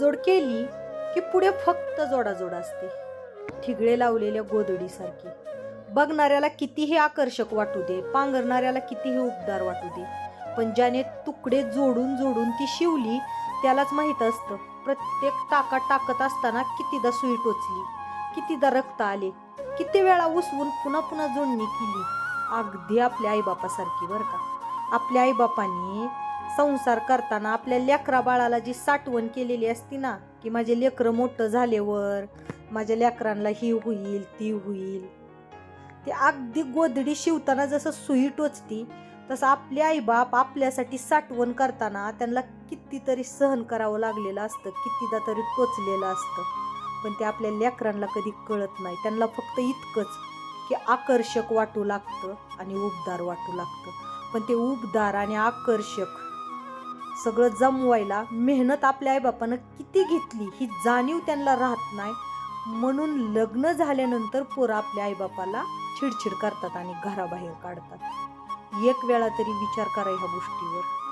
जोड केली की पुढे फक्त जोडाजोड असते. ठिगळे लावलेल्या गोदडीसारखी बघणाऱ्याला कितीही आकर्षक वाटू दे पांघरणाऱ्याला कितीही उबदार वाटू दे पण ज्याने तुकडे जोडून जोडून ती शिवली त्यालाच माहीत असतं प्रत्येक टाका टाकत असताना कितीदा सुई टोचली कितीदा रक्त आले किती वेळा उसवून पुन्हा पुन्हा जोडणी केली. अगदी आपल्या आईबापासारखी बरं का. आपल्या आईबापांनी संसार करताना आपल्या लेकरा बाळाला जी साठवण केलेली असती ना की माझे लेकरं मोठं झाल्यावर माझ्या लेकरांना ही होईल ती होईल. ते अगदी गोधडी शिवताना जसं सुई टोचती तसं आपले आईबाप आपल्यासाठी साठवण करताना त्यांना कितीतरी सहन करावं लागलेलं असतं कितीदा तरी टोचलेलं असतं. पण ते आपल्या लेकरांना कधी कळत नाही. त्यांना फक्त इतकंच की आकर्षक वाटू लागतं आणि उबदार वाटू लागतं. पण ते उबदार आणि आकर्षक सगळं जमवायला मेहनत आपल्या आईबापानं किती घेतली ही जाणीव त्यांना राहत नाही. म्हणून लग्न झाल्यानंतर पोरं आपल्या आईबापाला चिडचिड करतात आणि घराबाहेर काढतात. एक वेळा तरी विचार करा ह्या गोष्टीवर.